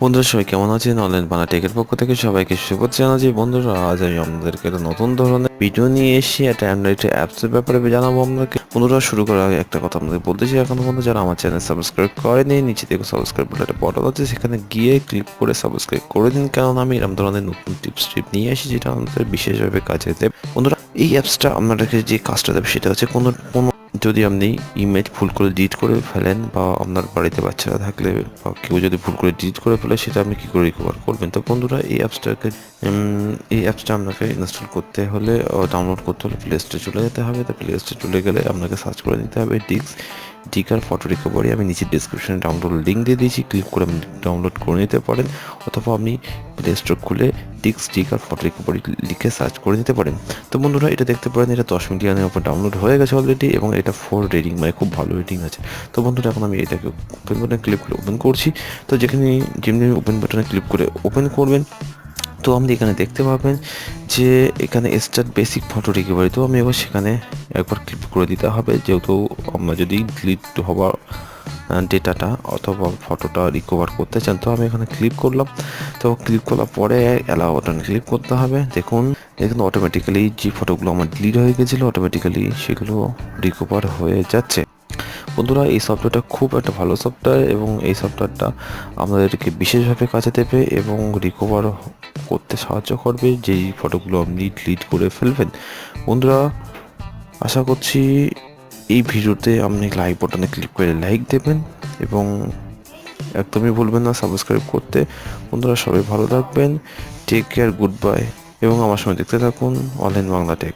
বন্ধুরা, সবাই কেমন আছেন? অনলাইন বানা টেকের পক্ষ থেকে সবাইকে শুভেচ্ছা জানাচ্ছি। বন্ধুরা, আজ আমি আপনাদেরকে একটা নতুন ধরনের ভিডিও নিয়ে এসেছি। একটা অ্যান্ড্রয়েড অ্যাপসের ব্যাপারে জানাব আপনাকে বন্ধুরা, শুরু করার আগে একটা কথা আপনাদের বলতে চাই। এখনও বন্ধু যারা আমার চ্যানেল সাবস্ক্রাইব করেনি, নিচে থেকে সাবস্ক্রাইব বলে একটা বটন আছে। সেখানে গিয়ে ক্লিক করে সাবস্ক্রাইব করে দিন। কারণ আমি এরকম ধরনের নতুন টিপস টিপ নিয়ে আসি যেটা আমাদের বিশেষভাবে কাজে দেবে। বন্ধুরা, এই অ্যাপসটা আপনাদেরকে যে কাজটা দেবে, সেটা হচ্ছে কোনো কোনো যদি আপনি ইমেজ ভুল করে ডিলিট করে ফেলেন বা আপনার বাড়িতে বাচ্চারা থাকলে বা কেউ যদি ভুল করে ডিলিট করে ফেলে, সেটা আপনি কী করে রিকভার করবেন? তো বন্ধুরা, এই অ্যাপসটাকে এই অ্যাপসটা আপনাকে ইনস্টল করতে হলে ডাউনলোড করতে হলে প্লে স্টোরে চলে যেতে হবে। তো প্লে স্টোরে চলে গেলে আপনাকে সার্চ করে নিতে হবে ডিক্স ডিকার ফটো রিকভারি আমি নিচে ডিসক্রিপশনে ডাউনলোড লিঙ্ক দিয়ে দিয়েছি ক্লিক করে আপনি ডাউনলোড করে নিতে পারেন, অথবা আপনি প্লে স্টোর খুলে ডিক্স ডিকার ফটো রিকভারি লিখে সার্চ করে নিতে পারেন। তো বন্ধুরা, এটা দেখতে পারেন, এটা দশ মিলিয়নের উপর ডাউনলোড হয়ে গেছে অলরেডি এবং এটা ফোর রেটিং মানে খুব ভালো রেটিং আছে। তো বন্ধুরা, এখন আমি এটাকে ওপেন বাটনে ক্লিক করে ওপেন করছি। তো যেখানে যেমনি ওপেন বাটনে ক্লিক করে ওপেন করবেন তো আপনি এখানে দেখতে পাবেন যে এখানে স্টার্ট বেসিক ফটো রিকভারি তো আমি এবার সেখানে একবার ক্লিক করে দিতে হবে। যেহেতু আমরা যদি ডিলিট হওয়ার ডেটাটা অথবা ফটোটা রিকভার করতে চান, তো আমি এখানে ক্লিক করলাম। তো ক্লিক করার পরে অ্যালাউ বাটন ক্লিক করতে হবে। দেখুন দেখুন অটোমেটিক্যালি যে ফটোগুলো আমার ডিলিট হয়ে গেছিল অটোমেটিক্যালি সেগুলো রিকভার হয়ে যাচ্ছে। বন্ধুরা, এই সফটওয়্যারটা খুব একটা ভালো সফটওয়্যার এবং এই সফটওয়্যারটা আমাদেরকে বিশেষভাবে কাজে দেবে এবং রিকভার করতে সাহায্য করবে, যেই ফটোগুলো আপনি ডিলিট করে ফেলবেন। বন্ধুরা, আশা করছি এই ভিডিওতে আপনি লাইক বাটনে ক্লিক করে লাইক দেবেন এবং একদমই ভুলবেন না সাবস্ক্রাইব করতে। বন্ধুরা, সবাই ভালো থাকবেন টেক কেয়ার গুড বাই এবং আমার সঙ্গে দেখতে থাকুন অনলাইন বাংলা টেক